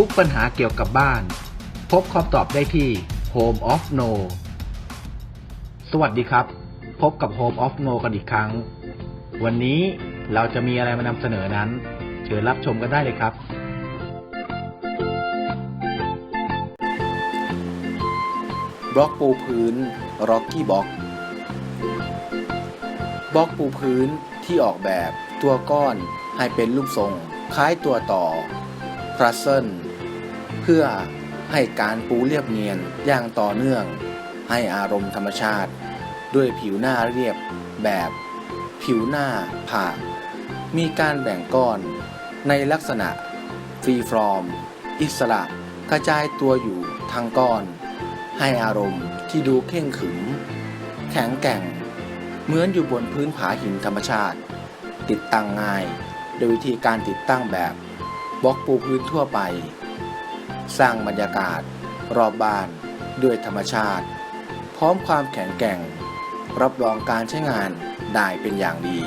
ทุกปัญหาเกี่ยวกับบ้าน พบคำตอบได้ที่ Home of No สวัสดีครับ พบกับ Home of No กันอีกครั้ง วันนี้เราจะมีอะไรมานำเสนอนั้น เชิญรับชมกันได้เลยครับบล็อกปูพื้น Rocky Block บล็อกปูพื้นที่ออกแบบตัวก้อนให้เป็นรูปทรง คล้ายตัวต่อพรัสเซิลเพื่อให้การปูเรียบเนียนอย่างต่อเนื่อง ให้อารมณ์ธรรมชาติ ด้วยผิวหน้าเรียบแบบ ผิวหน้าผ่า มีการแบ่งก้อนในลักษณะฟรีฟรอม อิสระกระจายตัวอยู่ทั้งก้อน ให้อารมณ์ที่ดูเข่งขึม แข็งแกร่ง เหมือนอยู่บนพื้นผาหินธรรมชาติ ติดตั้งง่าย โดยวิธีการติดตั้งแบบบล็อกปูพื้นทั่วไป สร้างบรรยากาศ รอบบ้านด้วยธรรมชาติ พร้อมความแข็งแกร่ง รับรองการใช้งานได้เป็นอย่างดี